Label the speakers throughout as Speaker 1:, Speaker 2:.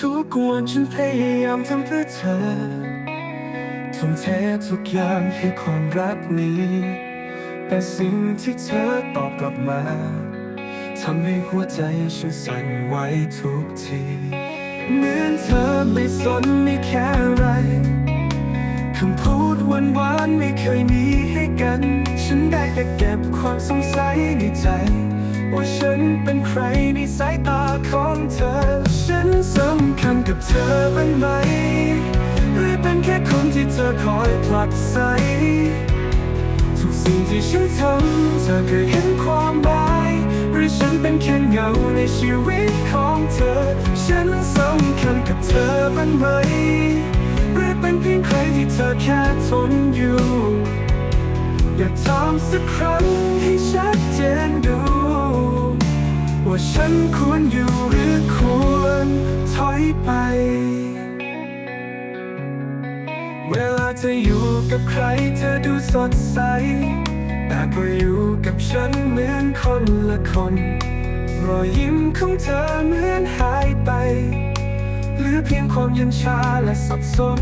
Speaker 1: ทุกวันฉันพยายามทำเพื่อเธอทุ่มเททุกอย่างให้ความรักนี้ แต่สิ่งที่เธอตอบกลับมาทำให้หัวใจฉันสั่นไหวทุกทีเหมือนเธอไม่สนไม่แค่อะไรคำพูดหวานหวานๆไม่เคยมีให้กัน ฉันได้แต่เก็บความสงสัยในใจ ว่าฉันเป็นใครในสายตาของเธอ ฉันสำคัญกับเธอบ้างไหม หรือเป็นแค่คนที่เธอคอยผลักไสทุกสิ่งที่ฉันทำเธอเคยเห็นความหมาย หรือฉันเป็นแค่เงาในชีวิตของเธอ ฉันสำคัญกับเธอบ้างไหม หรือเป็นเพียงใครที่เธอแค่ทนอยู่ อยากถามสักครั้งให้ชัดเจนดู อยู่หรือควรถอยไป เวลาเธออยู่กับใครเธอดูสดใส แต่ก็อยู่กับฉันเหมือนคนละคน รอยยิ้มของเธอเหมือนหายไป เหลือเพียงความเย็นชาและสับสน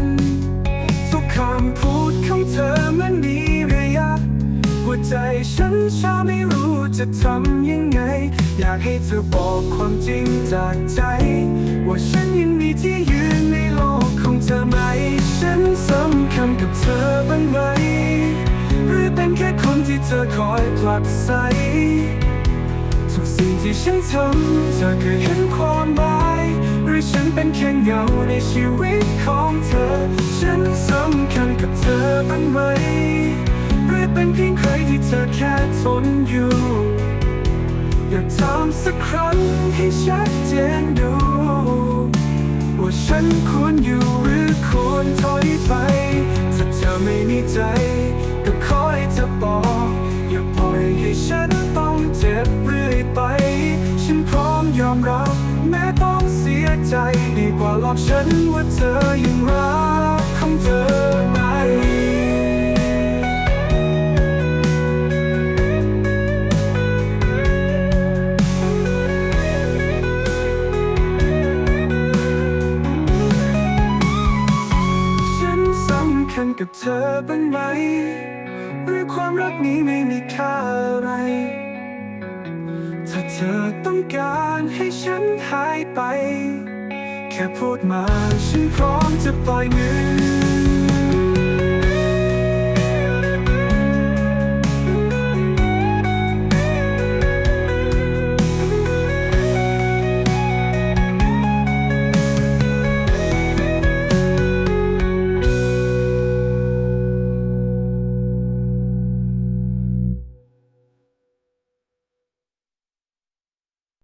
Speaker 1: ทุกคำพูดของเธอมันมีระยะ หัวใจฉันชาไม่รู้จะทำยังไง อยากให้เธอบอกความจริงจากใจ ว่าฉันยังมีที่ยืนในโลกของเธอไหม ฉันสำคัญกับเธอบ้างไหม หรือเป็นแค่คนที่เธอคอยผลักไสทุกสิ่งที่ฉันทำเธอเคยเห็นความหมาย หรือฉันเป็นแค่เงาในชีวิตของเธอ ฉันสำคัญกับเธอบ้างไหม หรือเป็นเพียงใครที่เธอแค่ทนอยู่ อยากถามสักครั้งให้ชัดเจนดู ว่าฉันควรอยู่หรือควรถอยไป ถ้าเธอไม่มีใจ ก็ขอให้เธอบอก อย่าปล่อยให้ฉันต้องเจ็บเรื่อยไป ฉันพร้อมยอมรับ แม้ต้องเสียใจ ดีกว่าหลอกฉันว่าเธอยังรักของเธอ กับเธอบ้างไหม หรือความรักนี้ไม่มีค่าอะไร ถ้าเธอต้องการให้ฉันหายไป แค่พูดมาฉันพร้อมจะปล่อยมือ